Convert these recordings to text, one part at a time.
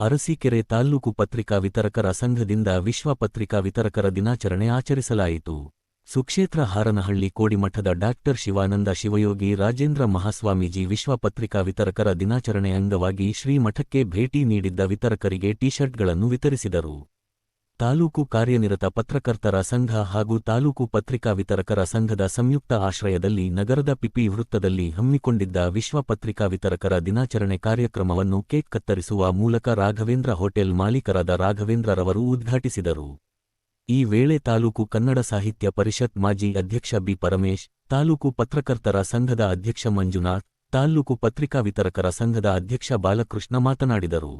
ಅರಸೀಕೆರೆ ತಾಲ್ಲೂಕು ಪತ್ರಿಕಾ ವಿತರಕರ ಸಂಘದಿಂದ ವಿಶ್ವ ಪತ್ರಿಕಾ ವಿತರಕರ ದಿನಾಚರಣೆ ಆಚರಿಸಲಾಯಿತು. ಸುಕ್ಷೇತ್ರ ಹಾರನಹಳ್ಳಿ ಕೋಡಿಮಠದ ಡಾಕ್ಟರ್ ಶಿವಾನಂದ ಶಿವಯೋಗಿ ರಾಜೇಂದ್ರ ಮಹಾಸ್ವಾಮೀಜಿ ವಿಶ್ವ ಪತ್ರಿಕಾ ವಿತರಕರ ದಿನಾಚರಣೆ ಅಂಗವಾಗಿ ಶ್ರೀಮಠಕ್ಕೆ ಭೇಟಿ ನೀಡಿದ್ದ ವಿತರಕರಿಗೆ ಟೀಶರ್ಟ್ಗಳನ್ನು ವಿತರಿಸಿದರು. ತಾಲೂಕು ಕಾರ್ಯನಿರತ ಪತ್ರಕರ್ತರ ಸಂಘ ಹಾಗೂ ತಾಲೂಕು ಪತ್ರಿಕಾ ವಿತರಕರ ಸಂಘದ ಸಂಯುಕ್ತ ಆಶ್ರಯದಲ್ಲಿ ನಗರದ ಪಿಪಿ ವೃತ್ತದಲ್ಲಿ ಹಮ್ಮಿಕೊಂಡಿದ್ದ ವಿಶ್ವ ಪತ್ರಿಕಾ ವಿತರಕರ ದಿನಾಚರಣೆ ಕಾರ್ಯಕ್ರಮವನ್ನು ಕೇಕ್ ಕತ್ತರಿಸುವ ಮೂಲಕ ರಾಘವೇಂದ್ರ ಹೋಟೆಲ್ ಮಾಲೀಕರಾದ ರಾಘವೇಂದ್ರರವರು ಉದ್ಘಾಟಿಸಿದರು. ಈ ವೇಳೆ ತಾಲೂಕು ಕನ್ನಡ ಸಾಹಿತ್ಯ ಪರಿಷತ್ ಮಾಜಿ ಅಧ್ಯಕ್ಷ ಬಿ ಪರಮೇಶ್, ತಾಲೂಕು ಪತ್ರಕರ್ತರ ಸಂಘದ ಅಧ್ಯಕ್ಷ ಮಂಜುನಾಥ್ ತಾಲ್ಲೂಕು ಪತ್ರಿಕಾ ವಿತರಕರ ಸಂಘದ ಅಧ್ಯಕ್ಷ ಬಾಲಕೃಷ್ಣ ಮಾತನಾಡಿದರು.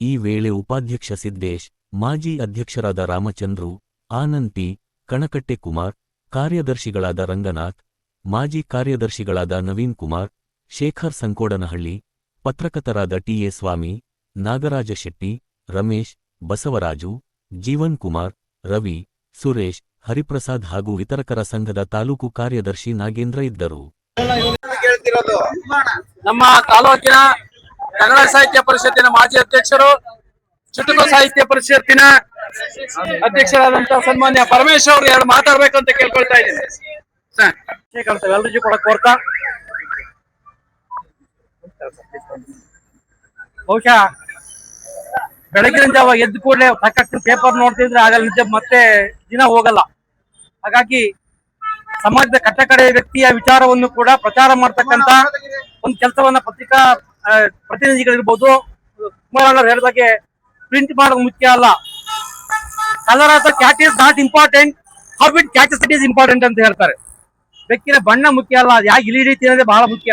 ಈ ವೇಳೆ ಉಪಾಧ್ಯಕ್ಷ ಸಿದ್ದೇಶ್ ಮಾಜಿ ಅಧ್ಯಕ್ಷರಾದ ರಾಮಚಂದ್ರು, ಆನಂದ್ ಪಿ, ಕಣಕಟ್ಟೆ ಕುಮಾರ್, ಕಾರ್ಯದರ್ಶಿಗಳಾದ ರಂಗನಾಥ್, ಮಾಜಿ ಕಾರ್ಯದರ್ಶಿಗಳಾದ ನವೀನ್ ಕುಮಾರ್, ಶೇಖರ್ ಸಂಕೋಡನಹಳ್ಳಿ, ಪತ್ರಕರ್ತರಾದ ಟಿಎ ಸ್ವಾಮಿ, ನಾಗರಾಜ ಶೆಟ್ಟಿ, ರಮೇಶ್, ಬಸವರಾಜು, ಜೀವನ್ ಕುಮಾರ್, ರವಿ, ಸುರೇಶ್, ಹರಿಪ್ರಸಾದ್ ಹಾಗೂ ವಿತರಕರ ಸಂಘದ ತಾಲೂಕು ಕಾರ್ಯದರ್ಶಿ ನಾಗೇಂದ್ರ ಇದ್ದರು. ನಮ್ಮ ತಾಲೂಕಿನ ಕನ್ನಡ ಸಾಹಿತ್ಯ ಪರಿಷತ್ತಿನ ಮಾಜಿ ಅಧ್ಯಕ್ಷರು ಚುಟುಕು ಸಾಹಿತ್ಯ ಪರಿಷತ್ತಿನ ಅಧ್ಯಕ್ಷರಾದಂತಹ ಸನ್ಮಾನ್ಯ ಪರಮೇಶ್ ಅವರು ಎರಡು ಅಂತ ಕೇಳ್ಕೊಳ್ತಾ ಇದ್ದೀನಿ. ಸರ್, ಎಲ್ಲರಿಗೂ ಕೂಡ ಕೋರ್ತಾ ಬಹುಶಃ ಬೆಳಗಿನ ಜಾವ ಎದ್ದು ಕೂಡಲೇ ಸಾಕಷ್ಟು ಪೇಪರ್ ನೋಡ್ತಿದ್ರೆ ಆಗಲ್ಲ ನಿಜ ಮತ್ತೆ ದಿನ ಹೋಗಲ್ಲ. ಹಾಗಾಗಿ ಸಮಾಜದ ಕಟ್ಟಕಡೆ ವ್ಯಕ್ತಿಯ ವಿಚಾರವನ್ನು ಕೂಡ ಪ್ರಚಾರ ಮಾಡ್ತಕ್ಕಂತ ಒಂದು ಕೆಲಸವನ್ನ ಪತ್ರಿಕಾ ಪ್ರತಿನಿಧಿಗಳಿರ್ಬೋದು. ಕುಮಾರಣ್ಣವ್ರು ಹೇಳಿದಾಗೆ ಪ್ರಿಂಟ್ ಮಾಡೋದು ಮುಖ್ಯ ಅಲ್ಲ. Colour of cat is not important how it catches it is important ಅಂತ ಹೇಳ್ತಾರೆ. ಬೆಕ್ಕಿನ ಬಣ್ಣ ಮುಖ್ಯ ಅಲ್ಲ, ಅದು ಯಾಕೆ ಇಲಿ ರೀತಿ ಅನ್ನೋದೇ ಬಹಳ ಮುಖ್ಯ.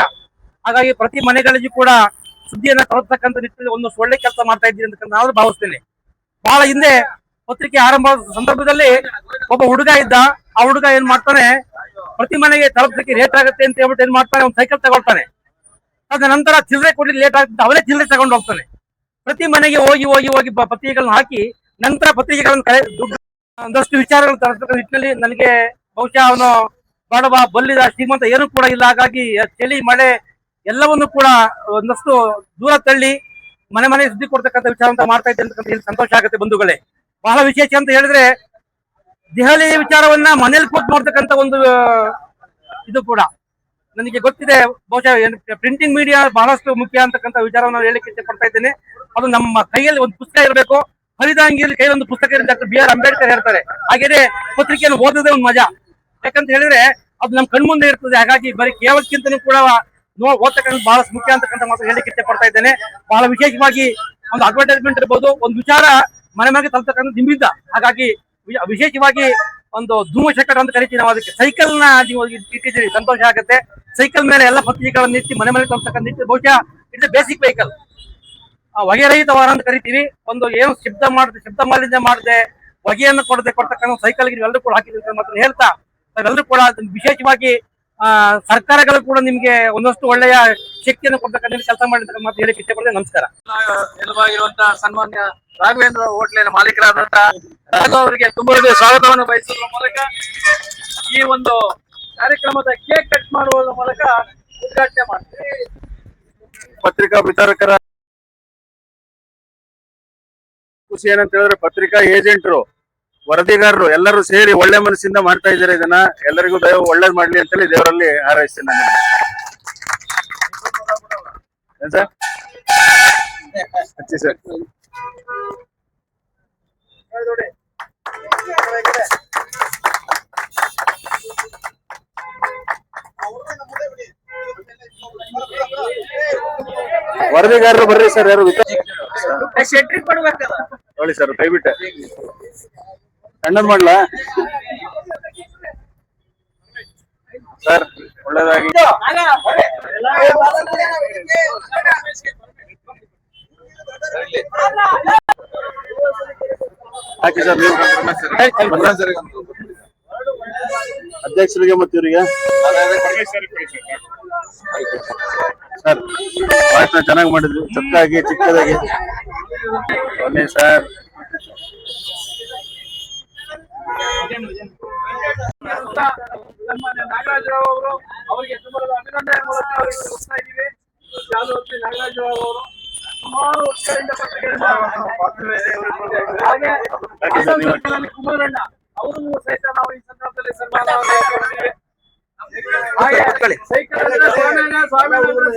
ಹಾಗಾಗಿ ಪ್ರತಿ ಮನೆಗಳಿಗೂ ಕೂಡ ಸುದ್ದಿಯನ್ನ ತಲುಪತಕ್ಕಂತ ನಿಟ್ಟಿನಲ್ಲಿ ಒಂದು ಒಳ್ಳೆ ಕೆಲಸ ಮಾಡ್ತಾ ಇದ್ದೀರಿ ಅಂತ ನಾನು ಭಾವಿಸ್ತೇನೆ. ಬಹಳ ಹಿಂದೆ ಪತ್ರಿಕೆ ಆರಂಭ ಸಂದರ್ಭದಲ್ಲಿ ಒಬ್ಬ ಹುಡುಗ ಇದ್ದ, ಆ ಹುಡುಗ ಏನ್ ಮಾಡ್ತಾನೆ, ಪ್ರತಿ ಮನೆಗೆ ತಲುಪಲಿಕ್ಕೆ ಲೇಟ್ ಆಗುತ್ತೆ ಅಂತ ಹೇಳ್ಬಿಟ್ಟು ಏನ್ ಮಾಡ್ತಾನೆ ಒಂದು ಸೈಕಲ್ ತಗೊಳ್ತಾನೆ. ಅದ ನಂತರ ಚಿಲ್ಲರೆ ಕೊಡ್ಲಿಕ್ಕೆ ಲೇಟ್ ಆಗುತ್ತೆ ಅವನೇ ಚಿಲ್ಲರೆ ತಗೊಂಡು ಹೋಗ್ತಾನೆ. ಪ್ರತಿ ಮನೆಗೆ ಹೋಗಿ ಹೋಗಿ ಹೋಗಿ ಪತ್ರಿಕೆಗಳನ್ನ ಹಾಕಿ ನಂತರ ಪತ್ರಿಕೆಗಳನ್ನ ಕರೆ ದುಡ್ಡು ಒಂದಷ್ಟು ವಿಚಾರಗಳು ತರಿಸ್ತಕ್ಕಂಥ ನಿಟ್ಟಿನಲ್ಲಿ ನನಗೆ ಬಹುಶಃ ಅವನು ಬಡವ ಬಲ್ಲಿದ ಶ್ರೀಮಂತ ಏನೂ ಕೂಡ ಇಲ್ಲ. ಹಾಗಾಗಿ ಚಳಿ, ಮಳೆ ಎಲ್ಲವನ್ನು ಕೂಡ ಒಂದಷ್ಟು ದೂರ ತಳ್ಳಿ ಮನೆ ಮನೆ ಸುದ್ದಿ ಕೊಡ್ತಕ್ಕಂಥ ವಿಚಾರ ಮಾಡ್ತಾ ಇದ್ದೆ ಅಂತ ಸಂತೋಷ ಆಗುತ್ತೆ ಬಂಧುಗಳೇ. ಬಹಳ ವಿಶೇಷ ಅಂತ ಹೇಳಿದ್ರೆ ದೆಹಲಿ ವಿಚಾರವನ್ನ ಮನೇಲಿ ಕೂತ್ ನೋಡ್ತಕ್ಕಂಥ ಒಂದು ಇದು ಕೂಡ. ನನಗೆ ಗೊತ್ತಿದೆ, ಬಹುಶಃ ಪ್ರಿಂಟಿಂಗ್ ಮೀಡಿಯಾ ಬಹಳಷ್ಟು ಮುಖ್ಯ ಅಂತಕ್ಕಂಥ ವಿಚಾರವನ್ನು ನಾನು ಹೇಳಿಕ್ಕೆ ಇಷ್ಟಪಡ್ತಾ ಇದ್ದೇನೆ. ಅದು ನಮ್ಮ ಕೈಯಲ್ಲಿ ಒಂದು ಪುಸ್ತಕ ಇರಬೇಕು. ಹರಿದಾಂಗಿಯಲ್ಲಿ ಒಂದು ಪುಸ್ತಕ ಡಾಕ್ಟರ್ ಬಿ ಆರ್ ಅಂಬೇಡ್ಕರ್ ಹೇಳ್ತಾರೆ. ಹಾಗೇನೆ ಪತ್ರಿಕೆಯನ್ನು ಓದೋದೇ ಒಂದು ಮಜಾ. ಯಾಕಂತ ಹೇಳಿದ್ರೆ, ಅದು ನಮ್ಮ ಕಣ್ಮುಂದೆ ಇರ್ತದೆ. ಹಾಗಾಗಿ ಬರೀ ಕೇವಲಕ್ಕಿಂತನೂ ಕೂಡ ನೋ ಓದ್ತಕ್ಕಂಥ ಬಹಳಷ್ಟು ಮುಖ್ಯ ಅಂತಕ್ಕಂಥ ಮಾತು ಹೇಳಿಕ್ಕೆ ಇಷ್ಟಪಡ್ತಾ ಇದ್ದೇನೆ. ಬಹಳ ವಿಶೇಷವಾಗಿ ಒಂದು ಅಡ್ವರ್ಟೈಸ್ಮೆಂಟ್ ಇರ್ಬೋದು. ಒಂದು ವಿಚಾರ ಮನೆ ಮನೆಗೆ ತಲುಪತಕ್ಕಂಥ ನಿಮ್ಮಿಂದ. ಹಾಗಾಗಿ ವಿಶೇಷವಾಗಿ ಒಂದು ಧೂಮಶಕಟ ಅಂತ ಕರಿತೀವಿ ನಾವು ಅದಕ್ಕೆ. ಸೈಕಲ್ನ ನೀವು ಇಟ್ಟಿದ್ದೀರಿ, ಸಂತೋಷ ಆಗುತ್ತೆ. ಸೈಕಲ್ ಮೇಲೆ ಎಲ್ಲ ಪತ್ರಿಕೆಗಳನ್ನು ಇಟ್ಟು ಮನೆ ಮನೆ ತಂತಕ್ಕಂಥ ಬಹುಶಃ ಇಟ್ಸ್ ಬೇಸಿಕ್ ವೆಹಿಕಲ್ ಹೊಗೆ ರಹಿತ ವಾರ ಅಂತ ಕರಿತೀವಿ. ಒಂದು ಏನು ಶಬ್ದ ಮಾಡದೆ, ಶಬ್ದ ಮಾಲಿನ್ಯ ಮಾಡದೆ ಹೊಗೆಯನ್ನು ಕೊಡದೆ ಕೊಡ್ತಕ್ಕಂಥ ಸೈಕಲ್ಗೆ ನೀವೆಲ್ಲರೂ ಕೂಡ ಹಾಕಿದ್ರೆ ಮಾತ್ರ ಹೇಳ್ತಾ, ನಾವೆಲ್ಲರೂ ಕೂಡ ವಿಶೇಷವಾಗಿ ಸರ್ಕಾರಗಳು ಕೂಡ ನಿಮ್ಗೆ ಒಂದಷ್ಟು ಒಳ್ಳೆಯ ಶಕ್ತಿಯನ್ನು ಕೊಡ್ತಕ್ಕಂಥ ಕೆಲಸ ಮಾಡಿರ್ತಕ್ಕಂಥ ಮಾತು ಹೇಳಿಕ್ಕೆ ಇಷ್ಟಪಡ್ತೇನೆ ನಮಸ್ಕಾರ. ನೆಲವಾಗಿರುವಂತಹ ಸನ್ಮಾನ್ಯ ರಾಘವೇಂದ್ರ ಹೋಟ್ಲಿನ ಮಾಲೀಕರಾದಂತಹ ರಾಘವ್ ಅವರಿಗೆ ತುಂಬಾ ಸ್ವಾಗತವನ್ನು ಬಯಸುವ ಮೂಲಕ ಈ ಒಂದು ಕಾರ್ಯಕ್ರಮದ ಕೇಕ್ ಕಟ್ ಮಾಡುವ ಮೂಲಕ ಉದ್ಘಾಟನೆ ಮಾಡ್ತೀವಿ. ಪತ್ರಿಕಾ ವಿತರಕರ ಖುಷಿ ಏನಂತ ಹೇಳಿದ್ರೆ ಪತ್ರಿಕಾ ಏಜೆಂಟ್ರು ವರದಿಗಾರರು ಎಲ್ಲರೂ ಸೇರಿ ಒಳ್ಳೆ ಮನಸ್ಸಿಂದ ಮಾಡ್ತಾ ಇದ್ದಾರೆ ಇದನ್ನ. ಎಲ್ಲರಿಗೂ ದಯವು ಒಳ್ಳೇದ್ ಮಾಡ್ಲಿ ಅಂತೇಳಿ ದೇವರಲ್ಲಿ ಹಾರೈಸ್ತೇನೆ ವರದಿಗಾರರು ಬರ್ರಿ ಸರ್ ಯಾರು ನೋಡಿ ಸರ್ ದಯವಿಟ್ಟು. ಸಣ್ಣದ್ ಮಾಡ್ಲಾ? ಸರ್ ಒಳ್ಳೇದಾಗಿ ಹಾಕಿ ಸರ್. ನೀವು ಅಧ್ಯಕ್ಷರಿಗೆ ಮತ್ತೆ ಇವರಿಗೆ? ಸರ್ ಭಾಷಣ ಚೆನ್ನಾಗಿ ಮಾಡಿದ್ರಿ. ಚೊಕ್ಕಾಗಿ ಚಿಕ್ಕದಾಗಿ. ಸರ್ ಸನ್ಮಾನ್ಯ ನಾಗರಾಜರಾವ್ ಅವರು ಅವರಿಗೆ ತುಂಬಾ ಅಭಿನಂದನೆ ಮೂಲಕ ಅವರಿಗೆ ಹೋಗ್ತಾ ಇದ್ದೀವಿ ಹೊತ್ತಿ ನಾಗರಾಜರಾವ್ ಅವರು ಸುಮಾರು ವರ್ಷಗಳಿಂದ ಸರ್ಕಲಲ್ಲಿ ಕುಮಾರಣ್ಣ ಅವರು ಸಹಿತ ನಾವು ಈ ಸಂದರ್ಭದಲ್ಲಿ ಸನ್ಮಾನ ಸೈಕಲ್ ಹಾಗೆ ಸೈಕಲ್. ಇವರು ಕೂಡ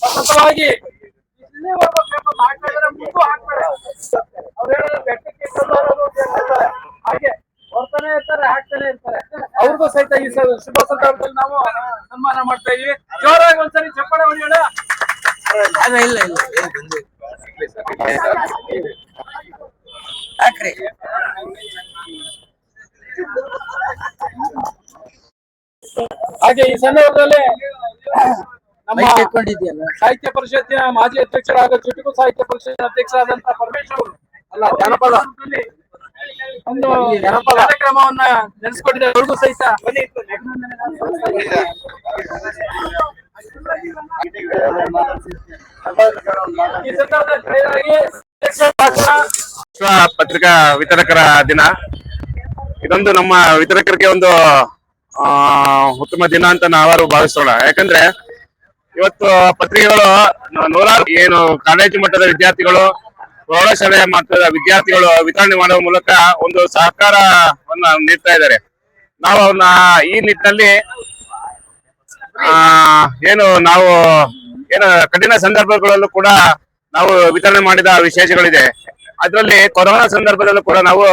ಸತತವಾಗಿ ಇಲ್ಲಿ ಒಬ್ಬ ಪೇಪರ್ ಹಾಕ್ತಾ ಇದ್ದಾರೆ, ಮುಂದೂ ಹಾಕ್ತಾರೆ. ಅವ್ರು ಹೇಳೋದು ಹಾಗೆ ಬರ್ತಾನೆ ಇರ್ತಾರೆ ಹಾಕ್ತಾನೆ ಇರ್ತಾರೆ. ಅವ್ರಿಗೂ ಸಹಿತ ಈ ಶುಭ ಸಂದರ್ಭದಲ್ಲಿ ನಾವು ಸನ್ಮಾನ ಮಾಡ್ತಾ ಇದೀವಿ. ಜೋರಾಗಿ ಒಂದ್ಸರಿ ಚಪ್ಪಾಳೆ ಹೊಡೆಯೋಣ? ಇಲ್ಲ ಇಲ್ಲ. ಹಾಕ್ರಿ ಹಾಗೆ ಈ ಸಂದರ್ಭದಲ್ಲಿ ನಮ್ಮ ಸಾಹಿತ್ಯ ಪರಿಷತ್ತಿನ ಮಾಜಿ ಅಧ್ಯಕ್ಷರಾದ ಚುಟುಕು ಸಾಹಿತ್ಯ ಪರಿಷತ್ತಿನ ಅಧ್ಯಕ್ಷರಾದಂತಹ ಪರಮೇಶ್ವರ್ ಅವರು ಜನಪದ. ಒಂದು ಕಾರ್ಯಕ್ರಮವನ್ನ ನಡೆಸಿಕೊಟ್ಟಿದ್ದಾರೆ ಅವ್ರಿಗೂ ಸಹಿತ. ಪತ್ರಿಕಾ ವಿತರಕರ ದಿನ. ಇದೊಂದು ನಮ್ಮ ವಿತರಕರಿಗೆ ಒಂದು ಆ ಉತ್ತಮ ದಿನ ಅಂತ ನಾವಾರು ಭಾವಿಸೋಣ. ಯಾಕಂದ್ರೆ ಇವತ್ತು ಪತ್ರಿಕೆಗಳು ನೂರಾರು ಏನು ಕಾಲೇಜು ಮಟ್ಟದ ವಿದ್ಯಾರ್ಥಿಗಳು ಪ್ರೌಢಶಾಲೆಯ ಮಟ್ಟದ ವಿದ್ಯಾರ್ಥಿಗಳು ವಿತರಣೆ ಮಾಡುವ ಮೂಲಕ ಒಂದು ಸಹಕಾರವನ್ನ ನೀಡ್ತಾ ಇದ್ದಾರೆ. ನಾವು ಅವ್ರನ್ನ ಈ ನಿಟ್ಟಿನಲ್ಲಿ ಏನು ನಾವು, ಏನು ಕಠಿಣ ಸಂದರ್ಭಗಳಲ್ಲೂ ಕೂಡ ನಾವು ವಿತರಣೆ ಮಾಡಿದ ವಿಶೇಷಗಳಿದೆ. ಅದರಲ್ಲಿ ಕೊರೋನಾ ಸಂದರ್ಭದಲ್ಲೂ ಕೂಡ ನಾವು,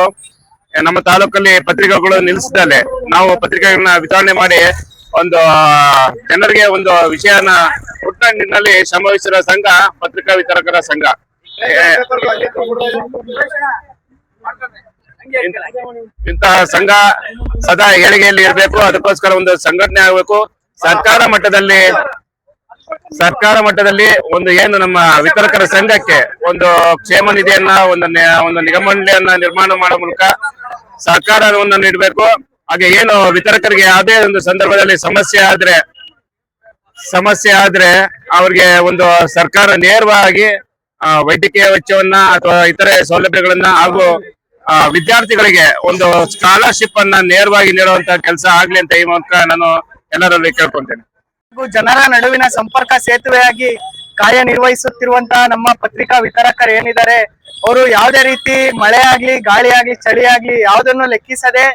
ನಮ್ಮ ತಾಲೂಕಲ್ಲಿ ಪತ್ರಿಕೆಗಳು ನಿಲ್ಲಿಸಿದಲ್ಲಿ ನಾವು ಪತ್ರಿಕೆಗಳನ್ನ ವಿತರಣೆ ಮಾಡಿ ಒಂದು, ಜನರಿಗೆ ಒಂದು ವಿಷಯನ ಹುಟ್ಟಿನಲ್ಲಿ ಶ್ರಮವಹಿಸಿದ ಸಂಘ, ಪತ್ರಿಕಾ ವಿತರಕರ ಸಂಘ. ಇಂತಹ ಸಂಘ ಸದಾ ಏಳಿಗೆಯಲ್ಲಿ ಇರಬೇಕು. ಅದಕ್ಕೋಸ್ಕರ ಒಂದು ಸಂಘಟನೆ ಆಗಬೇಕು. ಸರ್ಕಾರ ಮಟ್ಟದಲ್ಲಿ ಸರ್ಕಾರ ಮಟ್ಟದಲ್ಲಿ ಒಂದು ಏನು ನಮ್ಮ ವಿತರಕರ ಸಂಘಕ್ಕೆ ಒಂದು ಕ್ಷೇಮ ನಿಧಿಯನ್ನ, ಒಂದು ಒಂದು ನಿಗಮಂಡಳಿಯನ್ನ ನಿರ್ಮಾಣ ಮಾಡೋ ಮೂಲಕ ಸರ್ಕಾರವನ್ನು ನೀಡಬೇಕು. ಹಾಗೆ ಏನು ವಿತರಕರಿಗೆ ಯಾವುದೇ ಒಂದು ಸಂದರ್ಭದಲ್ಲಿ ಸಮಸ್ಯೆ ಆದ್ರೆ ಸಮಸ್ಯೆ ಆದ್ರೆ ಅವ್ರಿಗೆ ಒಂದು ಸರ್ಕಾರ ನೇರವಾಗಿ ವೈದ್ಯಕೀಯ ವೆಚ್ಚವನ್ನ ಅಥವಾ ಇತರೆ ಸೌಲಭ್ಯಗಳನ್ನ ಹಾಗೂ ವಿದ್ಯಾರ್ಥಿಗಳಿಗೆ ಒಂದು ಸ್ಕಾಲರ್ಶಿಪ್ ಅನ್ನ ನೇರವಾಗಿ ನೀಡುವಂತ ಕೆಲಸ ಆಗ್ಲಿ ಅಂತ ಈ ಮೂಲಕ ನಾನು ಎಲ್ಲರಲ್ಲಿ ಕೇಳ್ಕೊಂತೇನೆ ಹಾಗೂ ಜನರ ನಡುವಿನ ಸಂಪರ್ಕ ಸೇತುವೆಯಾಗಿ ಕಾರ್ಯನಿರ್ವಹಿಸುತ್ತಿರುವಂತಹ ನಮ್ಮ ಪತ್ರಿಕಾ ವಿತರಕರು ಏನಿದ್ದಾರೆ, ಅವರು ಯಾವುದೇ ರೀತಿ ಮಳೆ ಆಗ್ಲಿ ಗಾಳಿ ಆಗ್ಲಿ ಚಳಿ ಆಗ್ಲಿ ಯಾವ್ದನ್ನು ಲೆಕ್ಕಿಸದೆ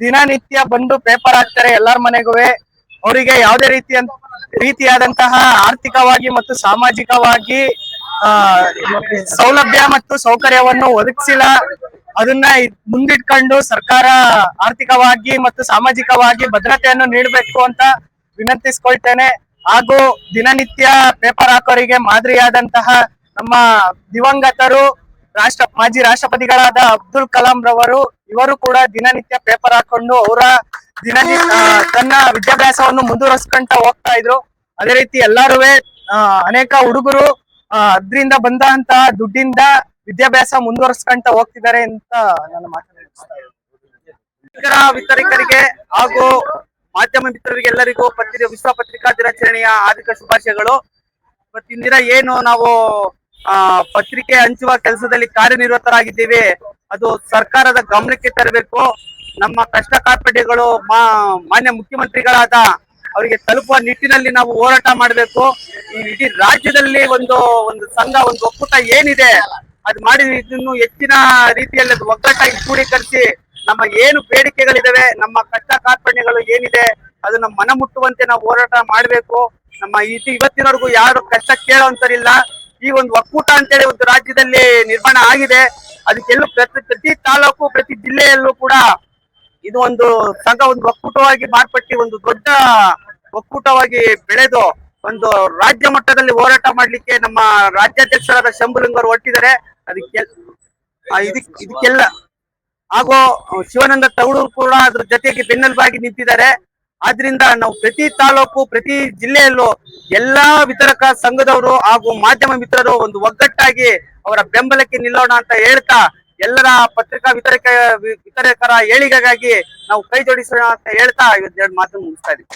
ದಿನನಿತ್ಯ ಬಂದು ಪೇಪರ್ ಹಾಕ್ತಾರೆ ಎಲ್ಲರ ಮನೆಗೂ. ಅವರಿಗೆ ಯಾವುದೇ ರೀತಿಯ ರೀತಿಯಾದಂತಹ ಆರ್ಥಿಕವಾಗಿ ಮತ್ತು ಸಾಮಾಜಿಕವಾಗಿ ಸೌಲಭ್ಯ ಮತ್ತು ಸೌಕರ್ಯವನ್ನು ಒದಗಿಸಿಲ್ಲ. ಅದನ್ನ ಮುಂದಿಟ್ಕೊಂಡು ಸರ್ಕಾರ ಆರ್ಥಿಕವಾಗಿ ಮತ್ತು ಸಾಮಾಜಿಕವಾಗಿ ಭದ್ರತೆಯನ್ನು ನೀಡಬೇಕು ಅಂತ ವಿನಂತಿಸ್ಕೊಳ್ತೇನೆ. ಹಾಗೂ ದಿನನಿತ್ಯ ಪೇಪರ್ ಹಾಕೋರಿಗೆ ಮಾದರಿಯಾದಂತಹ ನಮ್ಮ ದಿವಂಗತರು, ರಾಷ್ಟ್ರ, ಮಾಜಿ ರಾಷ್ಟ್ರಪತಿಗಳಾದ ಅಬ್ದುಲ್ ಕಲಾಂ ರವರು, ಇವರು ಕೂಡ ದಿನನಿತ್ಯ ಪೇಪರ್ ಹಾಕೊಂಡು ಅವರ ದಿನನಿತ್ಯ ತನ್ನ ವಿದ್ಯಾಭ್ಯಾಸವನ್ನು ಮುಂದುವರಿಸ್ಕೊಂತ ಹೋಗ್ತಾ ಇದ್ರು. ಅದೇ ರೀತಿ ಎಲ್ಲಾರು ಅನೇಕ ಹುಡುಗರು ಅದರಿಂದ ಬಂದಂತ ದುಡ್ಡಿಂದ ವಿದ್ಯಾಭ್ಯಾಸ ಮುಂದುವರ್ಸ್ಕೊಂತ ಹೋಗ್ತಿದ್ದಾರೆ ಅಂತ ನಾನು ಇದ್ದೀನಿ. ವಿತರಕರಿಗೆ ಹಾಗೂ ಮಾಧ್ಯಮ ಮಿತ್ರರಿಗೆ ಎಲ್ಲರಿಗೂ ಪತ್ರಿಕೆ ವಿಶ್ವ ಪತ್ರಿಕಾ ದಿನಾಚರಣೆಯ ಹಾರ್ದಿಕ ಶುಭಾಶಯಗಳು ಮತ್ತಿಂದಿನ ದಿನ ಏನು ನಾವು, ಆ, ಪತ್ರಿಕೆ ಹಂಚುವ ಕೆಲಸದಲ್ಲಿ ಕಾರ್ಯನಿರತರಾಗಿದ್ದೀವಿ, ಅದು ಸರ್ಕಾರದ ಗಮನಕ್ಕೆ ತರಬೇಕು ನಮ್ಮ ಕಷ್ಟ ಕಾರ್ಪಣ್ಯಗಳು ಮಾನ್ಯ ಮುಖ್ಯಮಂತ್ರಿಗಳಾದ ಅವರಿಗೆ ತಲುಪುವ ನಿಟ್ಟಿನಲ್ಲಿ ನಾವು ಹೋರಾಟ ಮಾಡಬೇಕು. ಈ ಇಡೀ ರಾಜ್ಯದಲ್ಲಿ ಒಂದು ಒಂದು ಸಂಘ, ಒಂದು ಒಕ್ಕೂಟ ಏನಿದೆ, ಅದು ಮಾಡಿ ಇದನ್ನು ಹೆಚ್ಚಿನ ರೀತಿಯಲ್ಲಿ ಅದು ಒಗ್ಗಟ್ಟಾಗಿ ಕ್ರೋಢೀಕರಿಸಿ ನಮ್ಮ ಏನು ಬೇಡಿಕೆಗಳಿದಾವೆ, ನಮ್ಮ ಕಷ್ಟ ಕಾರ್ಪಣ್ಯಗಳು ಏನಿದೆ, ಅದನ್ನ ಮನ ಮುಟ್ಟುವಂತೆ ನಾವು ಹೋರಾಟ ಮಾಡಬೇಕು. ನಮ್ಮ ಇತಿ ಇವತ್ತಿನವರೆಗೂ ಯಾರು ಕಷ್ಟ ಕೇಳೋಂತರಿಲ್ಲ ಈ ಒಂದು ಒಕ್ಕೂಟ ಅಂತೇಳಿ ಒಂದು ರಾಜ್ಯದಲ್ಲಿ ನಿರ್ಮಾಣ ಆಗಿದೆ. ಅದಕ್ಕೆಲ್ಲೂ ಪ್ರತಿ ಪ್ರತಿ ತಾಲೂಕು, ಪ್ರತಿ ಜಿಲ್ಲೆಯಲ್ಲೂ ಕೂಡ ಇದು ಒಂದು ಸಂಘ, ಒಂದು ಒಕ್ಕೂಟವಾಗಿ ಮಾರ್ಪಟ್ಟಿ, ಒಂದು ದೊಡ್ಡ ಒಕ್ಕೂಟವಾಗಿ ಬೆಳೆದು ಒಂದು ರಾಜ್ಯ ಮಟ್ಟದಲ್ಲಿ ಹೋರಾಟ ಮಾಡ್ಲಿಕ್ಕೆ ನಮ್ಮ ರಾಜ್ಯಾಧ್ಯಕ್ಷರಾದ ಶಂಭುಲಿಂಗರು ಒಟ್ಟಿದ್ದಾರೆ ಅದಕ್ಕೆ ಇದಕ್ಕೆಲ್ಲ ಹಾಗೂ ಶಿವಾನಂದ ತಗಡೂರು ಕೂಡ ಅದ್ರ ಜೊತೆಗೆ ಬೆನ್ನೆಲುಬಾಗಿ ನಿಂತಿದ್ದಾರೆ. ಆದ್ರಿಂದ ನಾವು ಪ್ರತಿ ತಾಲೂಕು, ಪ್ರತಿ ಜಿಲ್ಲೆಯಲ್ಲೂ ಎಲ್ಲಾ ವಿತರಕ ಸಂಘದವರು ಹಾಗೂ ಮಾಧ್ಯಮ ಮಿತ್ರರು ಒಂದು ಒಗ್ಗಟ್ಟಾಗಿ ಅವರ ಬೆಂಬಲಕ್ಕೆ ನಿಲ್ಲೋಣ ಅಂತ ಹೇಳ್ತಾ ಎಲ್ಲರ ಪತ್ರಿಕಾ ವಿತರಕ ವಿತರಕರ ಏಳಿಗೆಗಾಗಿ ನಾವು ಕೈ ಜೋಡಿಸೋಣ ಅಂತ ಹೇಳ್ತಾ ಇವತ್ತೆರಡು ಮಾತು ಮುಗಿಸ್ತಾ ಇದ್ದೀವಿ.